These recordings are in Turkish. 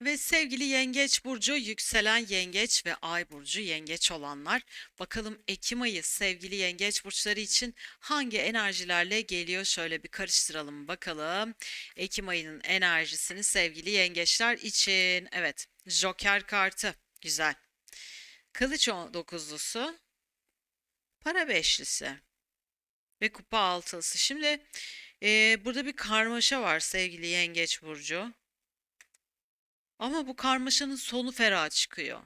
Ve sevgili Yengeç burcu, yükselen Yengeç ve Ay burcu Yengeç olanlar, bakalım Ekim ayı sevgili Yengeç burçları için hangi enerjilerle geliyor? Şöyle bir karıştıralım bakalım. Ekim ayının enerjisini sevgili Yengeçler için. Evet, Joker kartı. Güzel. Kılıç dokuzlusu, para beşlisi ve kupa altılısı. Şimdi eee, burada bir karmaşa var sevgili Yengeç burcu. Ama bu karmaşanın sonu ferah çıkıyor.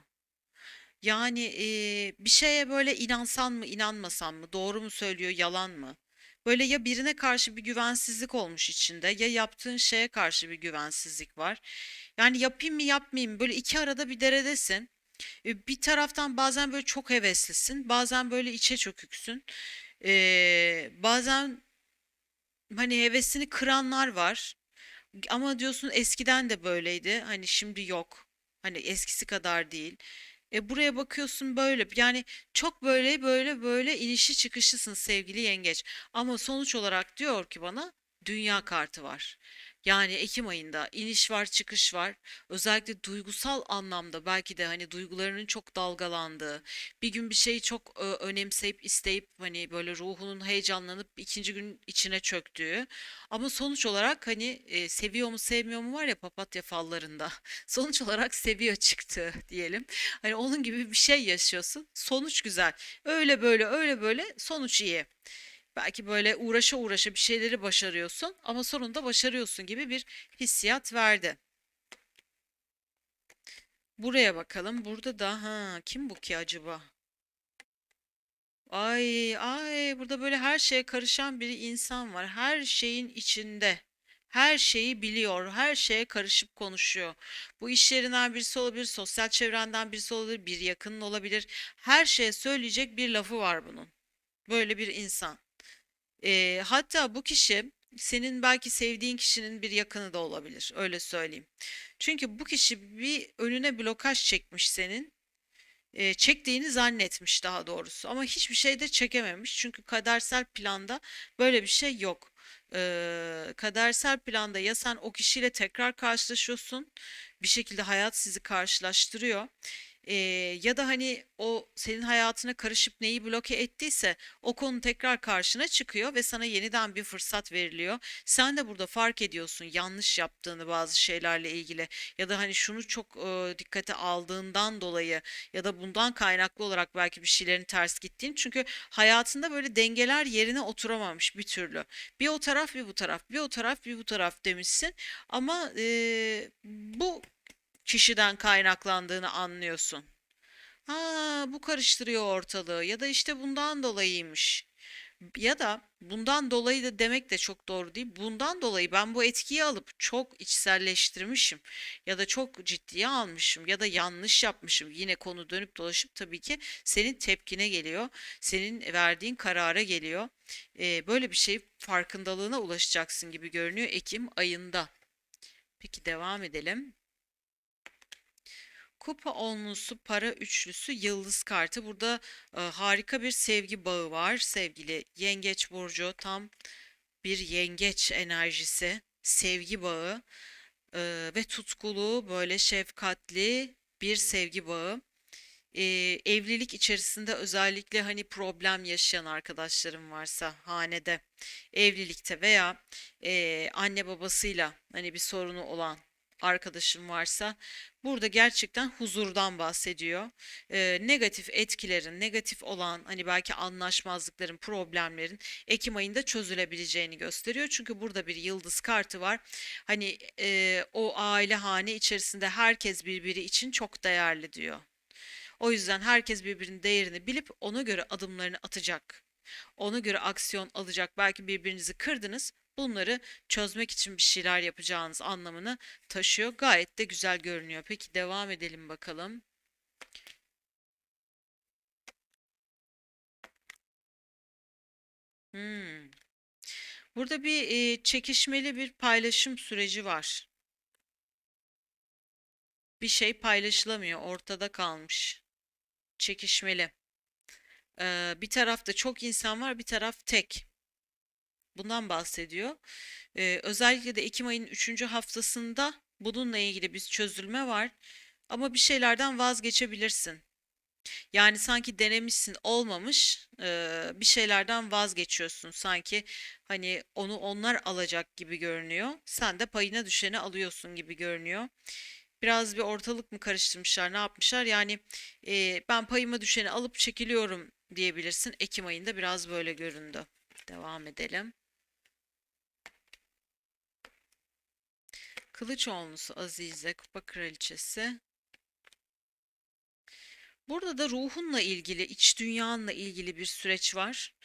Yani eee, bir şeye böyle inansan mı, inanmasan mı, doğru mu söylüyor, yalan mı? Böyle ya birine karşı bir güvensizlik olmuş içinde, ya yaptığın şeye karşı bir güvensizlik var. Yani yapayım mı, yapmayayım? Böyle iki arada bir deredesin. E, Bir taraftan bazen böyle çok heveslisin, bazen böyle içe çöküksün. Eee, bazen hani hevesini kıranlar var. Ama diyorsun eskiden de böyleydi. Hani şimdi yok. Hani eskisi kadar değil. E buraya bakıyorsun böyle. Yani çok böyle böyle böyle inişi çıkışlısın sevgili yengeç. Ama sonuç olarak diyor ki bana dünya kartı var. Yani Ekim ayında iniş var, çıkış var. Özellikle duygusal anlamda belki de hani duygularının çok dalgalandığı, bir gün bir şeyi çok ö, önemseyip isteyip hani böyle ruhunun heyecanlanıp ikinci gün içine çöktüğü. Ama sonuç olarak hani e, seviyor mu sevmiyor mu var ya papatya fallarında. Sonuç olarak seviyor çıktı diyelim. Hani onun gibi bir şey yaşıyorsun. Sonuç güzel. Öyle böyle öyle böyle sonuç iyi. Belki böyle uğraşa uğraşa bir şeyleri başarıyorsun ama sonunda başarıyorsun gibi bir hissiyat verdi. Buraya bakalım. Burada da ha kim bu ki acaba? Ay ay burada böyle her şeye karışan bir insan var. Her şeyin içinde. Her şeyi biliyor, her şeye karışıp konuşuyor. Bu iş yerinden birisi olabilir, sosyal çevrenden birisi olabilir, bir yakının olabilir. Her şeye söyleyecek bir lafı var bunun. Böyle bir insan. Ee, hatta bu kişi senin belki sevdiğin kişinin bir yakını da olabilir. Öyle söyleyeyim. Çünkü bu kişi bir önüne blokaj çekmiş senin e, çektiğini zannetmiş daha doğrusu ama hiçbir şey de çekememiş çünkü kadersel planda böyle bir şey yok. Eee, kadersel planda ya sen o kişiyle tekrar karşılaşıyorsun bir şekilde hayat sizi karşılaştırıyor Eee, ya da hani o senin hayatına karışıp neyi bloke ettiyse o konu tekrar karşına çıkıyor ve sana yeniden bir fırsat veriliyor. Sen de burada fark ediyorsun yanlış yaptığını bazı şeylerle ilgili ya da hani şunu çok e, dikkate aldığından dolayı ya da bundan kaynaklı olarak belki bir şeylerin ters gittiğini. Çünkü hayatında böyle dengeler yerine oturamamış bir türlü. Bir o taraf bir bu taraf, bir o taraf bir bu taraf demişsin. Ama e, bu kişiden kaynaklandığını anlıyorsun. Ha, bu karıştırıyor ortalığı ya da işte bundan dolayıymış. Ya da bundan dolayı da demek de çok doğru değil. Bundan dolayı ben bu etkiyi alıp çok içselleştirmişim ya da çok ciddiye almışım ya da yanlış yapmışım. Yine konu dönüp dolaşıp tabii ki senin tepkine geliyor. Senin verdiğin karara geliyor. Ee, böyle bir şey farkındalığına ulaşacaksın gibi görünüyor Ekim ayında. Peki devam edelim. Kupa onlusu, para üçlüsü, yıldız kartı. Burada e, harika bir sevgi bağı var. Sevgili Yengeç burcu tam bir yengeç enerjisi, sevgi bağı e, ve tutkulu böyle şefkatli bir sevgi bağı. E, evlilik içerisinde özellikle hani problem yaşayan arkadaşlarım varsa hanede, evlilikte veya e, anne babasıyla hani bir sorunu olan arkadaşım varsa burada gerçekten huzurdan bahsediyor. Ee, negatif etkilerin, negatif olan hani belki anlaşmazlıkların, problemlerin Ekim ayında çözülebileceğini gösteriyor. Çünkü burada bir yıldız kartı var. Hani e, o aile hane içerisinde herkes birbiri için çok değerli diyor. O yüzden herkes birbirinin değerini bilip ona göre adımlarını atacak. Ona göre aksiyon alacak. Belki birbirinizi kırdınız. Bunları çözmek için bir şeyler yapacağınız anlamını taşıyor. Gayet de güzel görünüyor. Peki devam edelim bakalım. Hmm. Burada bir e, çekişmeli bir paylaşım süreci var. Bir şey paylaşılamıyor, ortada kalmış. Çekişmeli. Ee, bir tarafta çok insan var, bir taraf tek. Bundan bahsediyor. Ee, özellikle de Ekim ayının üçüncü haftasında Bununla ilgili bir çözülme var. Ama bir şeylerden vazgeçebilirsin. Yani sanki denemişsin olmamış, eee, bir şeylerden vazgeçiyorsun. Sanki hani onu onlar alacak gibi görünüyor. Sen de payına düşeni alıyorsun gibi görünüyor. Biraz bir ortalık mı karıştırmışlar, ne yapmışlar? Yani eee, ben payıma düşeni alıp çekiliyorum diyebilirsin. Ekim ayında biraz böyle göründü. Devam edelim. Kılıçoğlu'su Azize, Kupa Kraliçesi. Burada da ruhunla ilgili, iç dünyanla ilgili bir süreç var.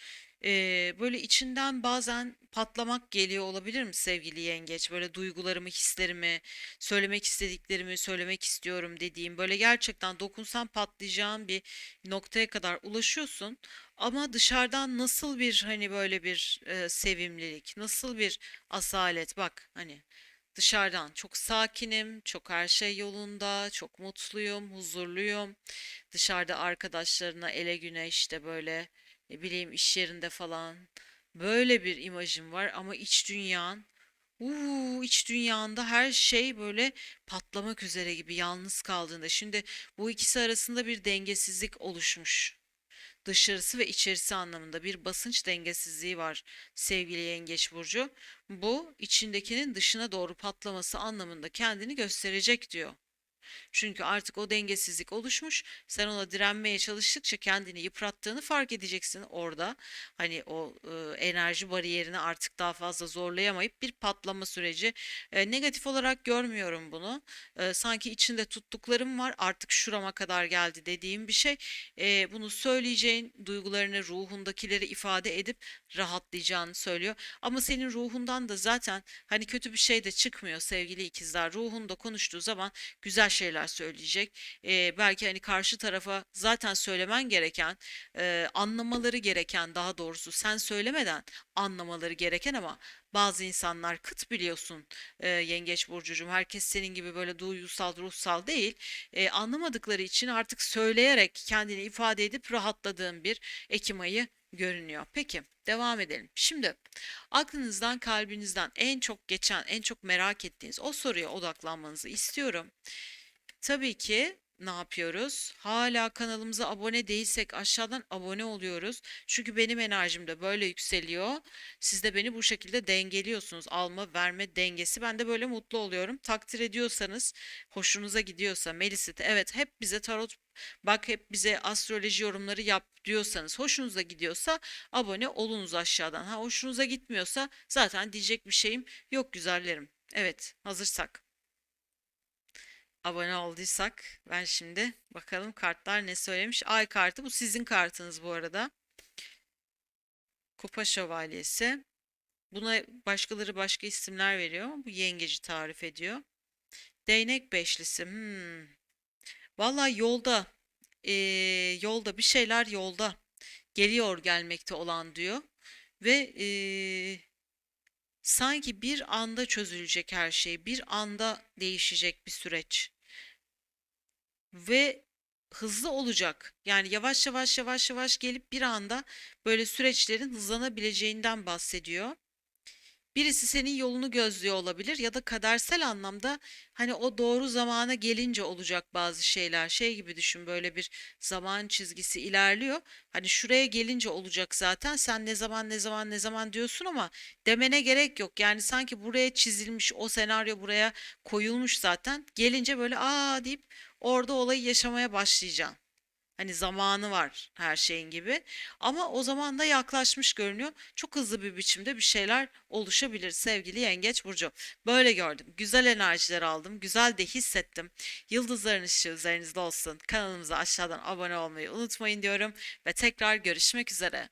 Ee, böyle içinden bazen patlamak geliyor olabilir mi sevgili yengeç? Böyle duygularımı, hislerimi, söylemek istediklerimi söylemek istiyorum dediğim, böyle gerçekten dokunsam patlayacağım bir noktaya kadar ulaşıyorsun. Ama dışarıdan nasıl bir hani böyle bir e, sevimlilik, nasıl bir asalet bak hani dışarıdan çok sakinim, çok her şey yolunda, çok mutluyum, huzurluyum. Dışarıda arkadaşlarına ele güne işte böyle ne bileyim iş yerinde falan böyle bir imajım var ama iç dünyan uuu iç dünyanda her şey böyle patlamak üzere gibi yalnız kaldığında şimdi bu ikisi arasında bir dengesizlik oluşmuş. Dışarısı ve içerisi anlamında bir basınç dengesizliği var sevgili Yengeç burcu. Bu içindekinin dışına doğru patlaması anlamında kendini gösterecek diyor. Çünkü artık o dengesizlik oluşmuş. Sen ona direnmeye çalıştıkça kendini yıprattığını fark edeceksin orada. Hani o e, enerji bariyerini artık daha fazla zorlayamayıp bir patlama süreci. E, negatif olarak görmüyorum bunu. E, sanki içinde tuttuklarım var. Artık şurama kadar geldi dediğim bir şey. E, bunu söyleyeceğin, duygularını, ruhundakileri ifade edip rahatlayacağını söylüyor. Ama senin ruhundan da zaten hani kötü bir şey de çıkmıyor sevgili ikizler. Ruhunda konuştuğu zaman güzel şeyler söyleyecek. Ee, belki hani karşı tarafa zaten söylemen gereken, e, anlamaları gereken daha doğrusu sen söylemeden anlamaları gereken ama bazı insanlar kıt biliyorsun e, Yengeç burcucum. Herkes senin gibi böyle duygusal, ruhsal değil. E, anlamadıkları için artık söyleyerek kendini ifade edip rahatladığın bir Ekim ayı görünüyor. Peki, devam edelim. Şimdi aklınızdan, kalbinizden en çok geçen, en çok merak ettiğiniz o soruya odaklanmanızı istiyorum. Tabii ki ne yapıyoruz? Hala kanalımıza abone değilsek aşağıdan abone oluyoruz. Çünkü benim enerjim de böyle yükseliyor. Siz de beni bu şekilde dengeliyorsunuz. Alma verme dengesi. Ben de böyle mutlu oluyorum. Takdir ediyorsanız, hoşunuza gidiyorsa Melis'te evet hep bize tarot bak hep bize astroloji yorumları yap diyorsanız, hoşunuza gidiyorsa abone olunuz aşağıdan. Ha hoşunuza gitmiyorsa zaten diyecek bir şeyim yok güzellerim. Evet, hazırsak abone olduysak ben şimdi bakalım kartlar ne söylemiş. Ay kartı bu sizin kartınız bu arada. Kupa şövalyesi. Buna başkaları başka isimler veriyor. Bu yengeci tarif ediyor. Değnek beşlisi. Hmm. Vallahi yolda. Ee, yolda bir şeyler yolda. Geliyor gelmekte olan diyor. Ve ee, sanki bir anda çözülecek her şey. Bir anda değişecek bir süreç ve hızlı olacak. Yani yavaş yavaş yavaş yavaş gelip bir anda böyle süreçlerin hızlanabileceğinden bahsediyor. Birisi senin yolunu gözlüyor olabilir ya da kadersel anlamda hani o doğru zamana gelince olacak bazı şeyler. Şey gibi düşün böyle bir zaman çizgisi ilerliyor. Hani şuraya gelince olacak zaten. Sen ne zaman ne zaman ne zaman diyorsun ama demene gerek yok. Yani sanki buraya çizilmiş o senaryo buraya koyulmuş zaten. Gelince böyle aa deyip orada olayı yaşamaya başlayacaksın. Hani zamanı var her şeyin gibi. Ama o zaman da yaklaşmış görünüyor. Çok hızlı bir biçimde bir şeyler oluşabilir sevgili Yengeç Burcu. Böyle gördüm. Güzel enerjiler aldım. Güzel de hissettim. Yıldızların ışığı üzerinizde olsun. Kanalımıza aşağıdan abone olmayı unutmayın diyorum. Ve tekrar görüşmek üzere.